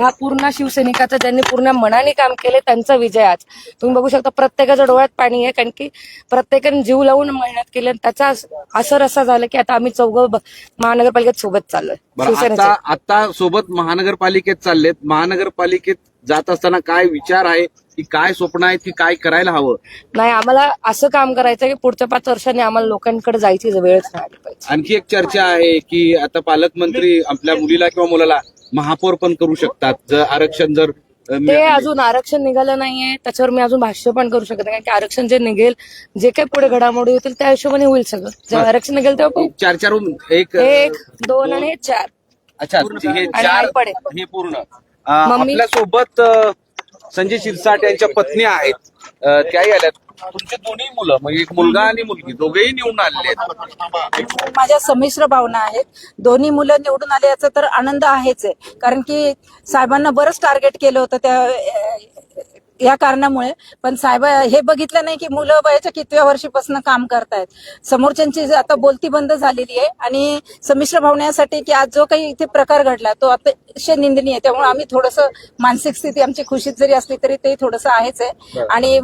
ह्या पूर्ण शिवसैनिकाचं ज्यांनी पूर्ण मनाने काम केले त्यांचा विजय आज. तुम्ही बघू शकता प्रत्येकाच्या डोळ्यात पाणी आहे कारण की प्रत्येकाने जीव लावून मेहनत केली आणि त्याचा असर असा झाला की आता आम्ही चौघ महानगरपालिकेत सोबत चाललोय. बरं शिवसेनेचे. आता सोबत महानगरपालिकेत चाललेत. महानगरपालिकेत जात असताना काय विचार आहे? की काय स्वप्न आहे? की काय करायला हवं? नाही आम्हाला असं काम करायचं की पुढच्या पाच वर्षांनी आम्हाला लोकांकडे जायची वेळच नाही आणखी एक चर्चा आहे की आता पालकमंत्री आपल्या मुलीला किंवा मुलाला महापौर पण करू शकतात. जर आरक्षण जर ते. अजून आरक्षण निघालं नाहीये. त्याच्यावर मी अजून भाष्य पण करू शकत नाही. कारण की आरक्षण जे निघेल जे काही पुढे घडामोडी होतील त्या हिशोबाने होईल सगळं. जेव्हा आरक्षण निघेल तेव्हा. चार चारून एक एक दोन आणि चार. अच्छा हे चार. हे पूर्ण? आपल्यासोबत संजय शिरसाट यांच्या पत्नी आहेत. त्याही आल्यात. तुमचे दोन्ही मुलं म्हणजे एक मुलगा आणि मुलगी दोघेही निवडून आलेले आहेत. माझ्या संमिश्र भावना आहेत. दोन्ही मुलं निवडून आले याचा तर आनंद आहेच आहे. कारण की साहेबांना बरंच टार्गेट केलं होतं त्या या कारणामुळे. पण साहेब हे बघितलं नाही की मुलं वयाच्या कितव्या वर्षीपासून काम करतायत. समोरच्यांची आता बोलती बंद झालेली आहे. आणि संमिश्र भावनेसाठी की आज जो काही इथे प्रकार घडला तो अतिशय निंदनीय आहे. त्यामुळे आम्ही थोडस मानसिक स्थिती आमची खुशीत जरी असली तरी ते थोडंसं आहेच आहे. आणि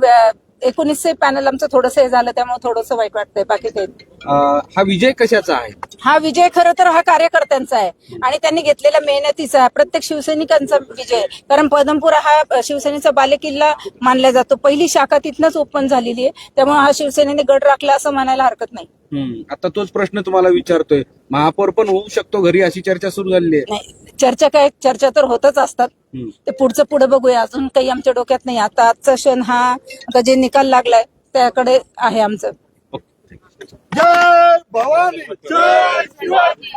एकोणीसशे पॅनल आमचं थोडंसं हे झालं त्यामुळे थोडंसं वाईट वाटतंय. बाकी काही नाही. अ, हा विजय कशाचा आहे? हा विजय खरं तर हा कार्यकर्त्यांचा आहे. आणि त्यांनी घेतलेल्या मेहनतीचा आहे. प्रत्येक शिवसैनिकांचा विजय आहे. कारण पदमपुरा हा शिवसेनेचा बालेकिल्ला मानला जातो. पहिली शाखा तिथनच ओपन झालेली आहे. त्यामुळे हा शिवसेनेने गड राखला असं म्हणायला हरकत नाही. हम्म. आता तोच प्रश्न तुम्हाला विचारतोय. महापौर पण होऊ शकतो घरी अशी चर्चा सुरू झालेली आहे. नाही. चर्चा काय चर्चा तर होतच असतात. ते पुढचं पुढे बघूया. अजून काही आमच्या डोक्यात नाही. आता आजचा क्षण हा आता जे निकाल लागलाय त्याकडे आहे आमचं. जय भवानी. जय शिवाजी.